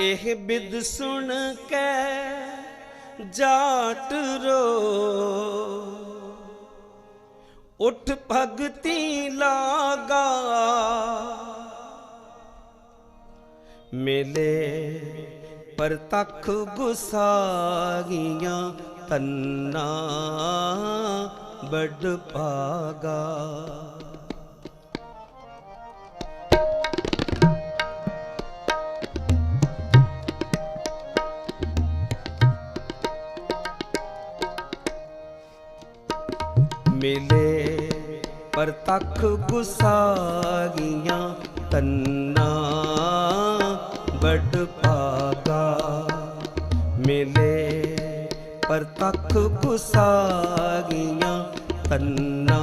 ਇਹ ਬਿਦ ਸੁਣ ਕੇ ਜਾਟ ਰੋ। ਉਠ ਭਗਤੀ ਲਾਗਾ। ਮਿਲੇ ਪਰ ਤਖ ਗੁਸਾਗੀਆਂ ਤੰਨਾ ਬੜ ਪਾਗਾ ਮਿਲੇ ਪਰ ਗੁਸਾਗੀਆਂ ਤੰਨਾ ਬੜ ਪਾਗਾ ਮਿਲੇ ਪਰ ਗੁਸਾਗੀਆਂ ਤੰਨਾ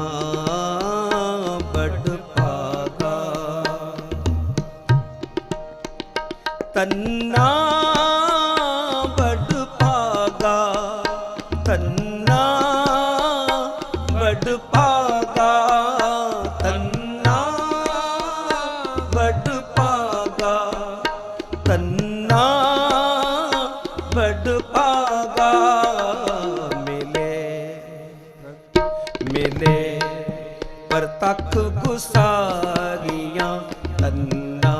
ਬੜ ਭਾਗਾ ਤੰਨਾ ਬੜ ਪਾਗਾ ਤੰਨਾ ਬੜ ਭਾਗਾ ਮਿਲੇ ਮਿਲੇ ਪਰ ਤੱਕ ਗੁਸਾਰੀਆਂ, ਤੰਨਾ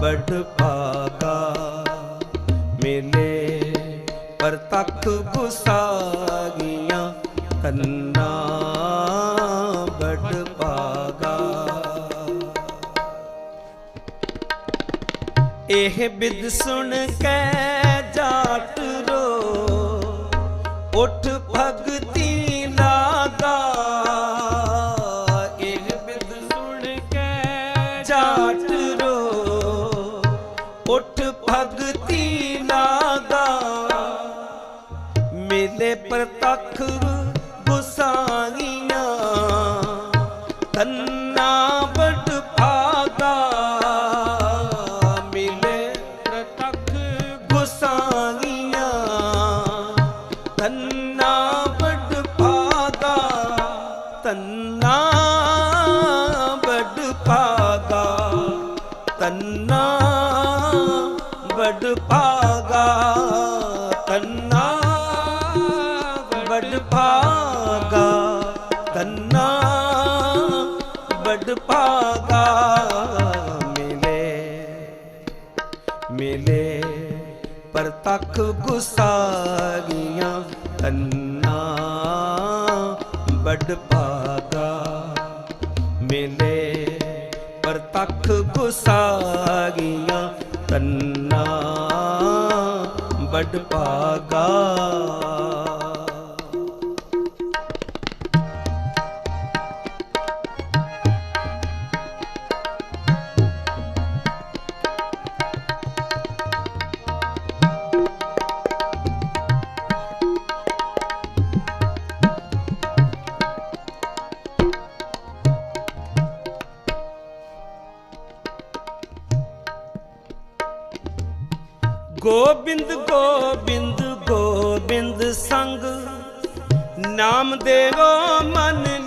ਬੜ ਭਾਗਾ ਮਿਲੇ ਪਰ ਤੱਕ ਗੁਸਾਰੀਆਂ, ਤੰਨਾ ਇਹ ਬਿਦ ਸੁਣ ਕੇ ਜਾਟ ਰੋ। ਉਠ ਭਗਤੀ ਲਾਗਾ ਇਹ ਬਿਦ ਸੁਣ ਕੇ ਜਾਟ ਰੋ। ਉਠ ਭਗਤੀ ਲਾਗਾ ਮਿਲੇ ਪ੍ਰਤੱਖ ਗੁਸਾਈਆਂ। ਤੰਨਾ ਤੰਨਾ ਬੜ ਭਾਗਾ, ਤੰਨਾ ਬੜ ਭਾਗਾ, ਤੰਨਾ ਬੜ ਭਾਗਾ ਮਿਲੇ ਮਿਲੇ ਪਰ ਤੱਕ ਗੁਸਾਗੀਆਂ ਤੰਨਾ ਬੜ ਭਾਗਾ ਮਿਲੇ। ਪਰ ਤੱਕ ਗੁਸਾਗੀਆਂ ਤੰਨਾ ਬੜ ਪਾਗਾ ਗੋਬਿੰਦ ਗੋਬਿੰਦ ਗੋਬਿੰਦ ਸੰਗ। ਨਾਮ ਦੇਵੋ ਮਨ